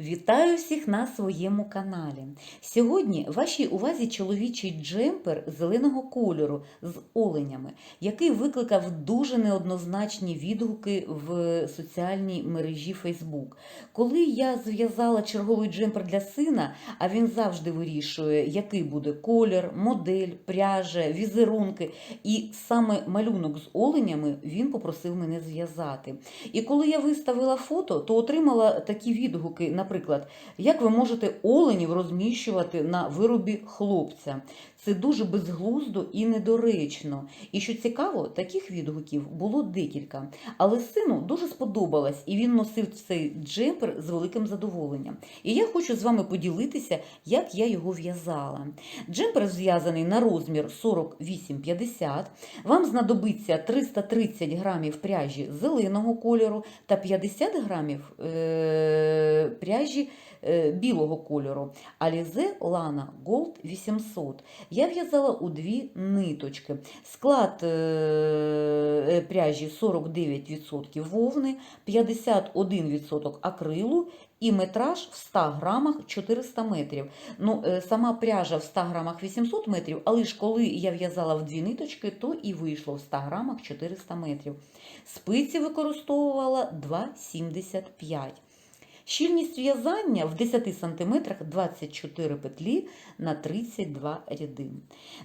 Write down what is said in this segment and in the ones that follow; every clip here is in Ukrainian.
Вітаю всіх на своєму каналі. Сьогодні вашій увазі чоловічий джемпер зеленого кольору з оленями, який викликав дуже неоднозначні відгуки в соціальній мережі Facebook. Коли я зв'язала черговий джемпер для сина, а він завжди вирішує, який буде колір, модель, пряжа, візерунки, і саме малюнок з оленями він попросив мене зв'язати. І коли я виставила фото, то отримала такі відгуки, наприклад, як ви можете оленів розміщувати на виробі хлопця. Це дуже безглуздо і недоречно. І що цікаво, таких відгуків було декілька. Але сину дуже сподобалось, і він носив цей джемпер з великим задоволенням. І я хочу з вами поділитися, як я його в'язала. Джемпер зв'язаний на розмір 48-50. Вам знадобиться 330 грамів пряжі зеленого кольору та 50 грамів е- пряжі е, білого кольору. Alize Lana Gold 800. Я в'язала у дві ниточки. Склад е, пряжі 49% вовни, 51% акрилу і метраж в 100 грамах 400 метрів. Ну, е, сама пряжа в 100 грамах 800 метрів, але ж коли я в'язала в дві ниточки, то і вийшло в 100 грамах 400 метрів. Спиці використовувала 2,75. Щільність в'язання в 10 см 24 петлі на 32 ряди.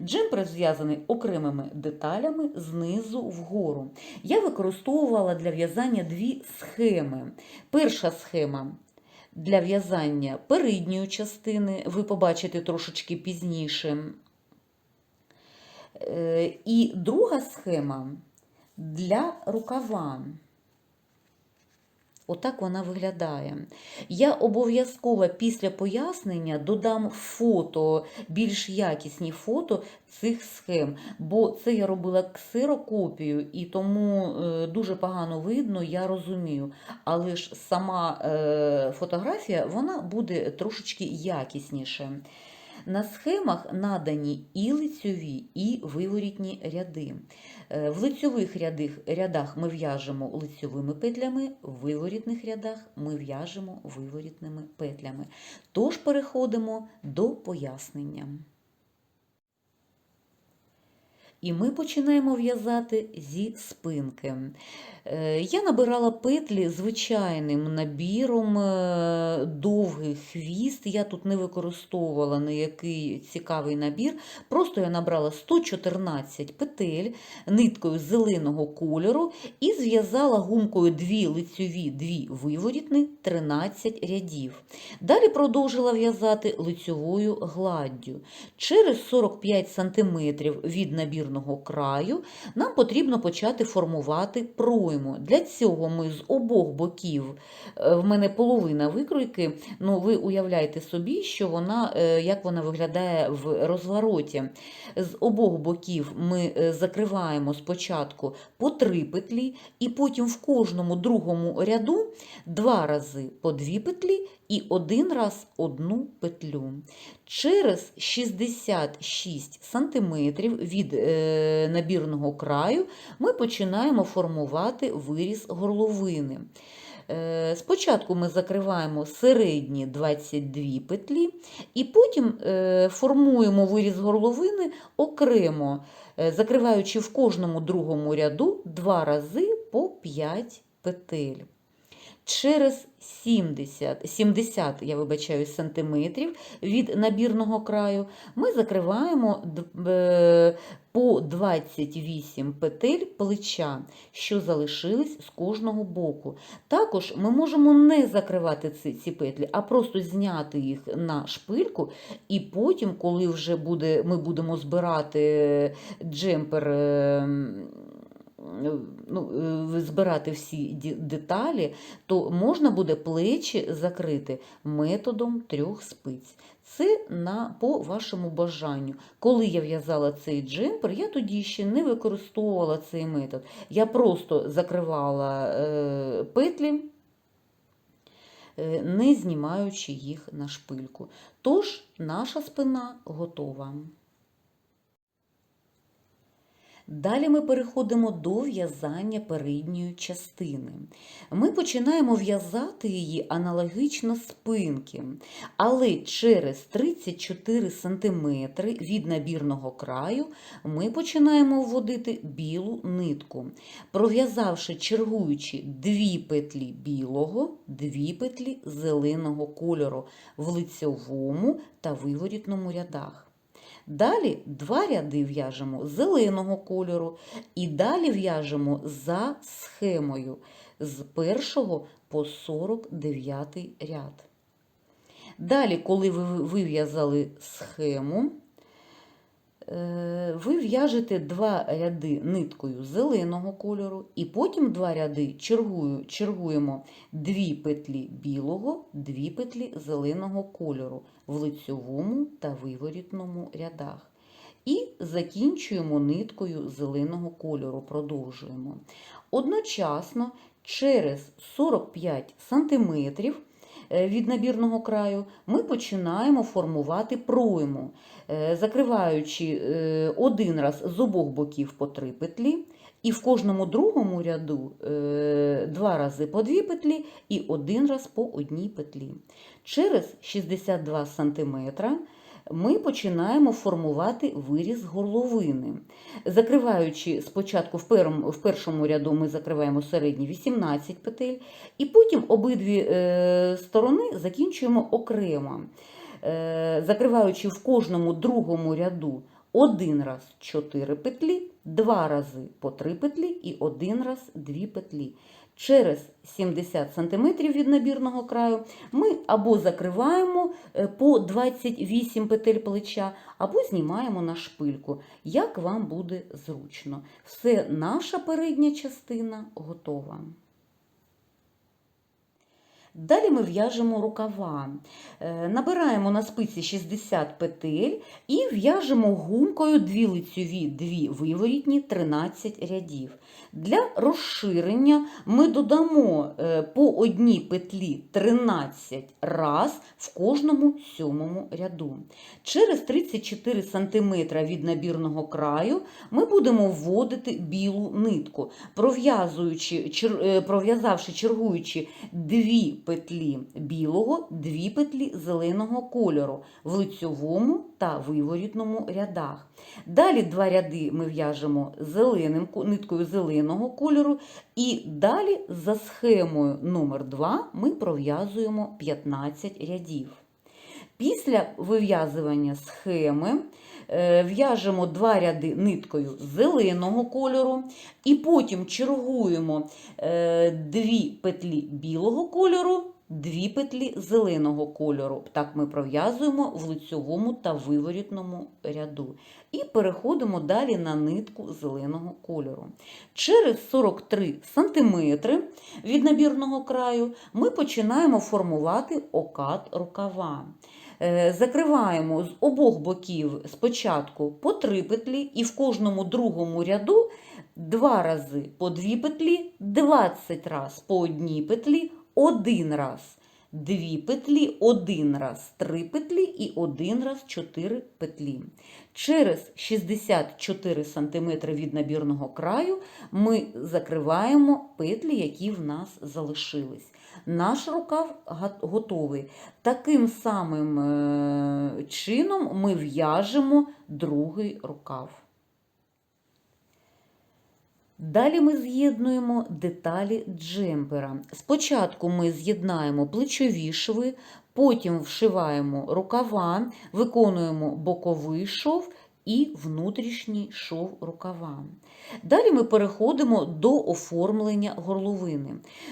Джемпер зв'язаний окремими деталями знизу вгору. Я використовувала для в'язання дві схеми. Перша схема для в'язання передньої частини, ви побачите трошечки пізніше. Е, І друга схема для рукава. Отак вона виглядає. Я обов'язково після пояснення додам фото, більш якісні фото цих схем, бо це я робила ксерокопію, і тому е, дуже погано видно, я розумію. Але ж сама е, фотографія вона буде трошечки якісніше. На схемах надані і лицьові, і виворітні ряди. Е, В лицьових рядах, рядах ми в'яжемо лицьовими петлями, в виворітних рядах ми в'яжемо виворітними петлями. Тож переходимо до пояснення. І ми починаємо в'язати зі спинки. Е, Я набирала петлі звичайним набіром, е, довгий хвіст. Я тут не використовувала ніякий цікавий набір. Просто я набрала 114 петель ниткою зеленого кольору і зв'язала гумкою 2 лицьові, 2 виворітні, 13 рядів. Далі продовжила в'язати лицьовою гладдю. Через 45 см від набірного краю нам потрібно почати формувати пройму. Для цього ми з обох боків, е, в мене половина викройки, ну ви уявляєте собі, що вона, е, як вона виглядає в розвороті. З обох боків ми е, закриваємо спочатку по три петлі, і потім в кожному другому ряду два рази по дві петлі і один раз одну петлю. Через 66 см від е, набірного краю ми починаємо формувати виріз горловини. Е, Спочатку ми закриваємо середні 22 петлі, і потім е, формуємо виріз горловини окремо, закриваючи в кожному другому ряду два рази по 5 петель. Через 70, 70 я вибачаю, сантиметрів від набірного краю ми закриваємо е, по 28 петель плеча, що залишились з кожного боку. Також ми можемо не закривати ці, ці петлі, а просто зняти їх на шпильку, і потім, коли вже буде, ми будемо збирати джемпер. Ну, е, збирати всі деталі, то можна буде плечі закрити методом трьох спиць. Це на, по вашому бажанню. Коли я в'язала цей джемпер, я тоді ще не використовувала цей метод. Я просто закривала е, петлі, е, не знімаючи їх на шпильку. Тож наша спина готова. Далі ми переходимо до в'язання передньої частини. Ми починаємо в'язати її аналогічно спинки, але через 34 см від набірного краю ми починаємо вводити білу нитку, пров'язавши чергуючи дві петлі білого, дві петлі зеленого кольору в лицьовому та виворітному рядах. Далі два ряди в'яжемо зеленого кольору і далі в'яжемо за схемою з першого по 49 ряд. Далі, коли ви вив'язали схему, ви в'яжете два ряди ниткою зеленого кольору, і потім два ряди чергую, чергуємо дві петлі білого, дві петлі зеленого кольору в лицьовому та виворітному рядах. І закінчуємо ниткою зеленого кольору, продовжуємо. Одночасно через 45 см від набірного краю ми починаємо формувати пройму, е, закриваючи е, один раз з обох боків по три петлі, і в кожному другому ряду е, два рази по дві петлі і один раз по одній петлі. Через 62 см ми починаємо формувати виріз горловини. Закриваючи спочатку в першому, ряду ми закриваємо середні 18 петель, і потім обидві е, сторони закінчуємо окремо, е, закриваючи в кожному другому ряду один раз 4 петлі, два рази по 3 петлі і один раз 2 петлі. Через 70 см від набірного краю ми або закриваємо е, по 28 петель плеча, або знімаємо на шпильку, як вам буде зручно. Все, наша передня частина готова. Далі ми в'яжемо рукава. Е, набираємо на спиці 60 петель і в'яжемо гумкою дві лицьові, дві виворітні 13 рядів. Для розширення ми додамо е, по одній петлі 13 раз в кожному сьомому ряду. Через 34 см від набірного краю ми будемо вводити білу нитку, е, пров'язавши чергуючи дві петлі білого, дві петлі зеленого кольору в лицьовому та виворітному рядах. Далі два ряди ми в'яжемо зеленим, ниткою зеленого кольору, і далі за схемою номер 2 ми пров'язуємо 15 рядів. Після вив'язування схеми е, в'яжемо два ряди ниткою зеленого кольору, і потім чергуємо е, дві петлі білого кольору, дві петлі зеленого кольору. Так ми пров'язуємо в лицьовому та виворітному ряду. І переходимо далі на нитку зеленого кольору. Через 43 см від набірного краю ми починаємо формувати окат рукава. Е, закриваємо з обох боків спочатку по три петлі, і в кожному другому ряду два рази по дві петлі, 20 раз по одній петлі, один раз. Дві петлі, один раз три петлі і один раз чотири петлі. Через 64 см від набірного краю ми закриваємо петлі, які в нас залишились. Наш рукав готовий. Таким самим е, чином ми в'яжемо другий рукав. Далі ми з'єднуємо деталі джемпера. Спочатку ми з'єднаємо плечові шви, потім вшиваємо рукава, виконуємо боковий шов і внутрішній шов рукава. Далі ми переходимо до оформлення горловини.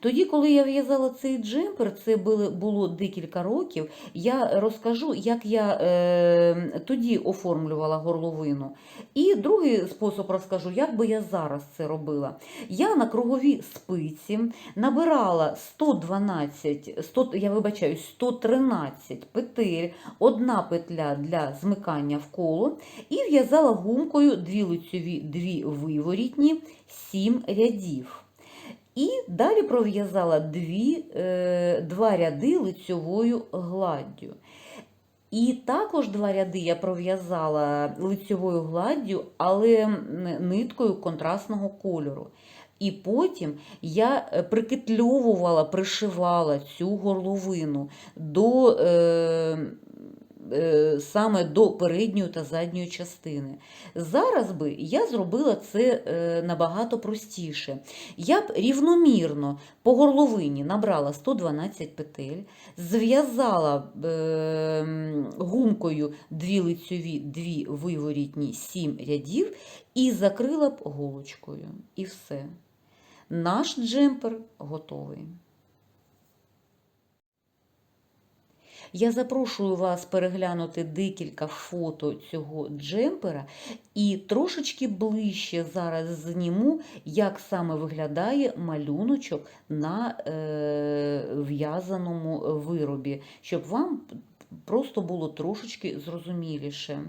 Тоді, коли я в'язала цей джемпер, це було декілька років, я розкажу, як я е, тоді оформлювала горловину. І другий спосіб розкажу, як би я зараз це робила. Я на круговій спиці набирала 112, 100, я вибачаю, 113 петель, одна петля для змикання в коло, і в'язала гумкою дві лицьові, дві виворітні, сім рядів. І далі пров'язала дві, е, два ряди лицьовою гладдю. І також два ряди я пров'язала лицьовою гладдю, але ниткою контрастного кольору. І потім я е, прикитльовувала, пришивала цю горловину до, е, саме до передньої та задньої частини. Зараз би я зробила це е, набагато простіше. Я б рівномірно по горловині набрала 112 петель, зв'язала е, гумкою дві лицьові, дві виворітні, сім рядів і закрила б голочкою. І все. Наш джемпер готовий. Я запрошую вас переглянути декілька фото цього джемпера і трошечки ближче зараз зніму, як саме виглядає малюночок на е, в'язаному виробі, щоб вам просто було трошечки зрозуміліше.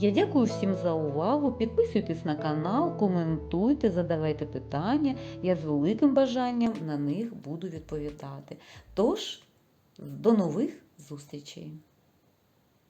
Я дякую всім за увагу. Підписуйтесь на канал, коментуйте, задавайте питання. Я з великим бажанням на них буду відповідати. Тож, до нових зустрічей!